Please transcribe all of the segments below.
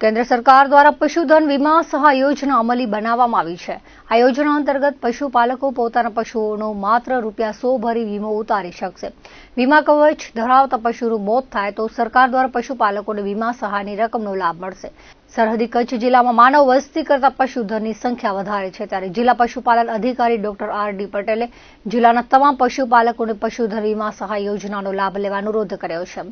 કેન્દ્ર સરકાર દ્વારા પશુધન વીમા સહાય યોજના અમલી બનાવવામાં આવી છે. આ યોજના અંતર્ગત પશુપાલકો પોતાના પશુઓનો માત્ર રૂપિયા સો ભરી વીમો ઉતારી શકશે. વીમા કવચ ધરાવતા પશુનું મોત થાય તો સરકાર દ્વારા પશુપાલકોને વીમા સહાયની રકમનો લાભ મળશે. સરહદી કચ્છ જિલ્લામાં માનવ વસ્તી કરતા પશુધનની સંખ્યા વધારે છે ત્યારે જિલ્લા પશુપાલન અધિકારી ડોક્ટર આર ડી પટેલે જિલ્લાના તમામ પશુપાલકોને પશુધન વીમા સહાય યોજનાનો લાભ લેવા અનુરોધ કર્યો છે.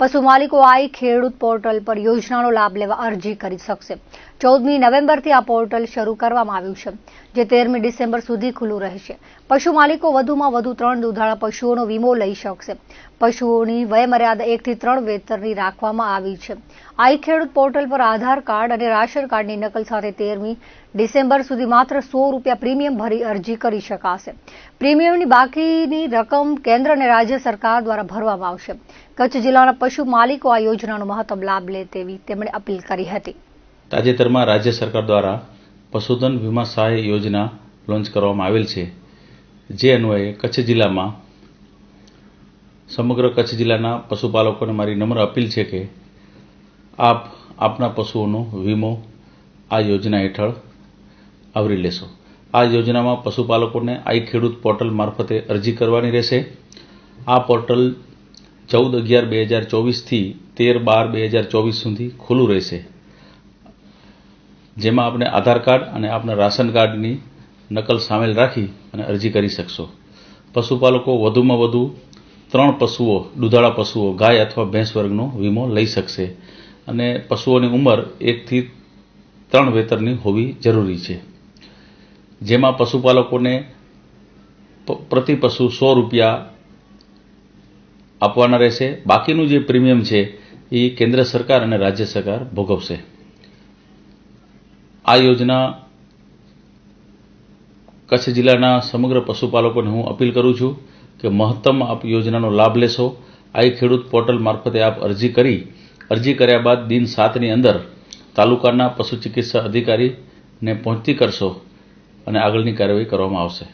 પશુ માલિકો આઈ ખેડૂત પોર્ટલ પર યોજનાનો લાભ લેવા અરજી કરી શકશે. ચૌદમી નવેમ્બરથી આ પોર્ટલ શરૂ કરવામાં આવ્યું છે, જે તેરમી ડિસેમ્બર સુધી ખુલ્લું રહેશે. પશુ માલિકો વધુમાં વધુ ત્રણ દુધાળા પશુઓનો વીમો લઈ શકશે. પશુઓની વયમર્યાદા એકથી ત્રણ વેતરની રાખવામાં આવી છે. આઈ ખેડૂત પોર્ટલ પર આધાર કાર્ડ અને રાશન કાર્ડની નકલ સાથે તેરમી ડિસેમ્બર સુધી માત્ર સો રૂપિયા પ્રીમિયમ ભરી અરજી કરી શકાશે. પ્રીમિયમની બાકીની રકમ કેન્દ્ર અને રાજ્ય સરકાર દ્વારા ભરવામાં આવશે. કચ્છ જિલ્લાના પશુ માલિકો આ યોજનાનો મહત્તમ લાભ લે તેવી તેમણે અપીલ કરી હતી. તાજેતરમાં રાજ્ય સરકાર દ્વારા પશુધન વીમા સહાય યોજના લોન્ચ કરવામાં આવેલ છે. જે અન્વયે કચ્છ જિલ્લામાં સમગ્ર કચ્છ જિલ્લાના પશુપાલકોને મારી નમ્ર અપીલ છે કે આપ આપના પશુઓનો વીમો આ યોજના હેઠળ આવરી લેશો. આ યોજનામાં પશુપાલકોને આઈ ખેડૂત પોર્ટલ મારફતે અરજી કરવાની રહેશે. આ પોર્ટલ ચૌદ અગિયાર બે હજાર ચોવીસથી તેર બાર બે હજાર ચોવીસ સુધી ખુલ્લું રહેશે. જેમાં આપણે આધાર કાર્ડ અને આપણા રાશન કાર્ડની નકલ સામેલ રાખી અને અરજી કરી શકશો. પશુપાલકો વધુમાં વધુ ત્રણ પશુઓ, દુધાળા પશુઓ, ગાય અથવા ભેંસ વર્ગનો વીમો લઈ શકશે. અને પશુઓની ઉંમર એકથી ત્રણ વેતરની હોવી જરૂરી છે. જેમાં પશુપાલકોને પ્રતિ પશુ સો રૂપિયા આપવાના રહેશે. બાકીનું જે પ્રીમિયમ છે, એ કેન્દ્ર સરકાર અને રાજ્ય સરકાર ભોગવશે. આ યોજના કચ્છ જિલ્લાના સમગ્ર પશુપાલકોને હું અપીલ કરું છું કે મહત્તમ આપ યોજનાનો લાભ લેશો. આ ખેડૂત પોર્ટલ મારફતે આપ અરજી કરી અરજી કર્યા બાદ દિન સાતની અંદર તાલુકાના પશુ ચિકિત્સા અધિકારીને પહોંચતી કરશો અને આગળની કાર્યવાહી કરવામાં આવશે.